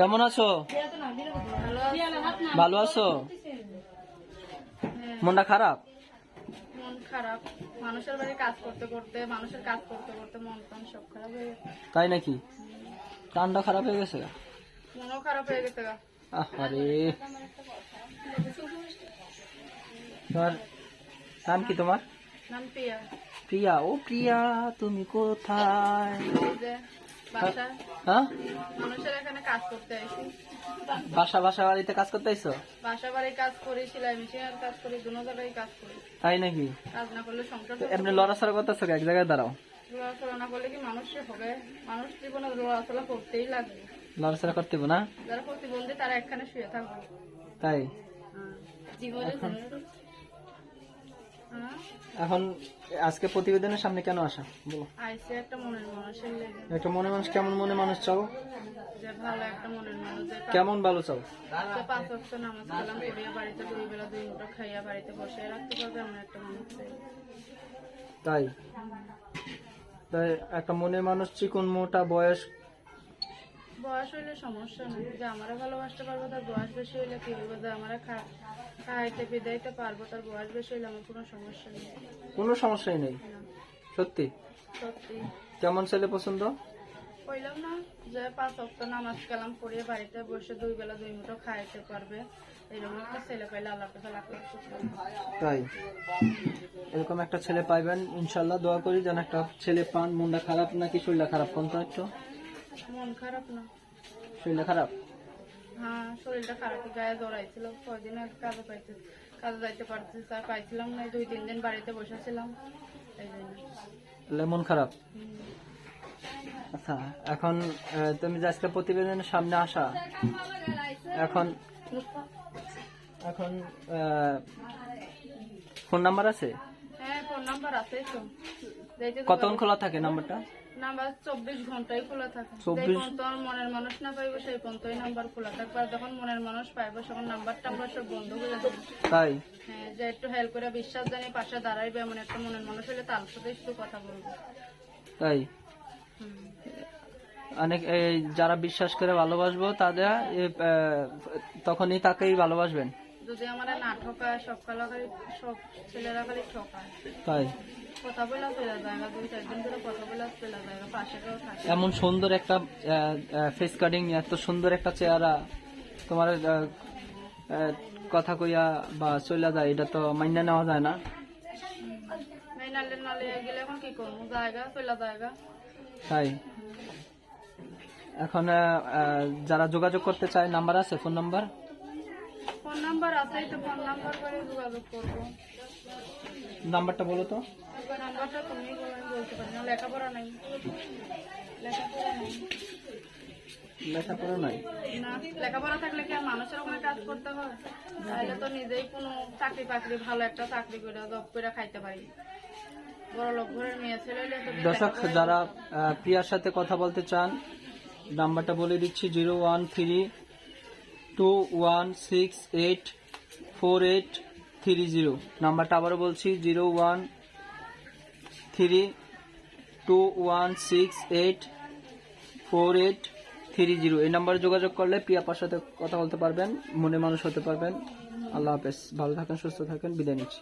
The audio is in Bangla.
কেমন আছো? ভালো আছো? মনটা খারাপ? খারাপ। মানুষের বাড়ি কাজ করতে করতে মানুষের কাজ করতে করতে মন টন সব খারাপ হয়ে গেছে। তাই নাকি? কানটা খারাপ হয়ে গেছে? মনও খারাপ হয়ে গেছে আরে তোমার নাম কি তোমার? নাম প্রিয়া। ও প্রিয়া তুমি কোথায়? হ্যাঁ? মানুষের এখানে কাজ করতে বাসা বাসা বাড়িতে কাজ করতে আইছো বাসা বাড়ি কাজ করি সেলাই মেশিনের কাজ করি দুনো জায়গায় কাজ করি। তাই নাকি? কাজ না করলে সংসার এমনি লড়াচড়া করতেছো এক জায়গায় দাঁড়াও। লড়াচড়া না করলে কি মানুষ হবে? মানুষ জীবনে লড়াচড়া করতেই লাগবে। লড়াচড়া করতে না? যারা প্রতিবন্ধী তারা একখানে শুয়ে থাকবে। তাই? জীবনে হ্যাঁ এখন আজকে প্রতিবেদনের সামনে কেন আসা? বলো। আইসে একটা মনের মানুষের লেগে। একটা মনে মানুষ কেমন মনে মানুষ চাও? যে ভালো একটা মনের মানুষ যে কেমন ভালো চাও? যে পাঁচ অক্ট নামাজ কালাম করিয়া বাড়িতে দুই বেলা দুই মুঠো খাইয়া বাড়িতে বসে রাখতে পারবে এমন একটা মানুষ চাই। তাই? তাই একটা মনের মানুষ চিকন মোটা বয়স বয়স হইলে সমস্যা নেই। যে আমারা ভালোবাসতে পারব তার বয়স বেশি হইলে কি হইব? যে আমরা খাইতে বিদাইতে পারব তার বয়স বেশি হইলে আমার কোনো সমস্যা নেই। কোনো সমস্যাই নেই। সত্যি? সত্যি। কেমন ছেলে পছন্দ? কইলাম না যে পাঁচ অক্ট নামাজ কালাম পড়িয়ে বাড়িতে বসে দুই বেলা দুই মুঠো খাইতে পারবে। এরকম একটা ছেলে পাইলে আল্লাহ কাছে লাখ। তাই? এরকম একটা ছেলে পাইবেন ইনশাল্লাহ দোয়া করি যেন একটা ছেলে পান মনটা খারাপ নাকি শরীরটা খারাপ? কোন তো একটু? মন খারাপ না। শরীরটা খারাপ? হ্যাঁ শরীরটা খারাপ। গায়ে জড়াইছিল কয়দিন আগে কাজে পাইতে কাজে যাইতে পারছি স্যার পাইছিলাম না দুই তিন দিন বাড়িতে বসেছিলাম। এই জন্য। মন খারাপ? আচ্ছা এখন তুমি যে আজকে প্রতিবেদনের সামনে আসা এখন এখন ফোন নাম্বার আছে? হ্যাঁ ফোন নাম্বার আছে তো কতক্ষণ খোলা থাকে নাম্বারটা? নাম্বার চব্বিশ ঘন্টাই খোলা থাকে। 24 যেই পর্যন্ত মনের মানুষ না পাইবো সেই পর্যন্তই নাম্বার খোলা থাকবে। আর যখন মনের মানুষ পাইবো তখন নাম্বারটা আমরা সব বন্ধ করে দেবো। তাই? হ্যাঁ যে একটু হেল্প করে বিশ্বাস জানিয়ে পাশে দাঁড়াইবে এমন একটা মনের মানুষ হলে তার সাথে একটু কথা বলব। তাই? অনেক এই যারা বিশ্বাস করে ভালোবাসবো তাদের তখনই তাকেই ভালোবাসবেন। যদি আমরা না ঠকায় সব কালা খালি সব ছেলেরা খালি ঠকায়। তাই? কথা বলে পেলা জায়গা দুই চার ধরে কথা বলে পেলা জায়গা পাশে কেউ থাকে। এমন সুন্দর একটা ফেস কাটিং এত সুন্দর একটা চেহারা তোমার কথা কইয়া বা চলে যায় এটা তো মাইনা নেওয়া যায় না। নালে নালে গেলে এখন কি করব? জায়গা পেলা জায়গা। তাই? এখন যারা যোগাযোগ করতে চায় নাম্বার আছে? Phone number? ফোন নাম্বার আছে তো ফোন নাম্বার করে যোগাযোগ করব। নাম্বারটা বলো তো। নাম্বারটা তুমি বলতে পারি না লেখাপড়া নাই। লেখাপড়া নাই। লেখাপড়া নাই? না লেখাপড়া থাকলে কি আর মানুষের ওখানে কাজ করতে হয়? তাহলে তো নিজেই কোনো চাকরি বাকরি ভালো একটা চাকরি করে জব করে খাইতে পারি। দর্শক যারা প্রিয়ার সাথে কথা বলতে চান নাম্বারটা বলে দিচ্ছি zero one three two one six eight four eight three zero নাম্বারটা আবারও বলছি zero one three two one six eight four eight three zero এই নাম্বারে যোগাযোগ করলে পিয়াপার সাথে কথা বলতে পারবেন, মনে মানুষ হতে পারবেন। আল্লাহ হাফেজ। ভালো থাকেন, সুস্থ থাকেন। বিদায় নিচ্ছি।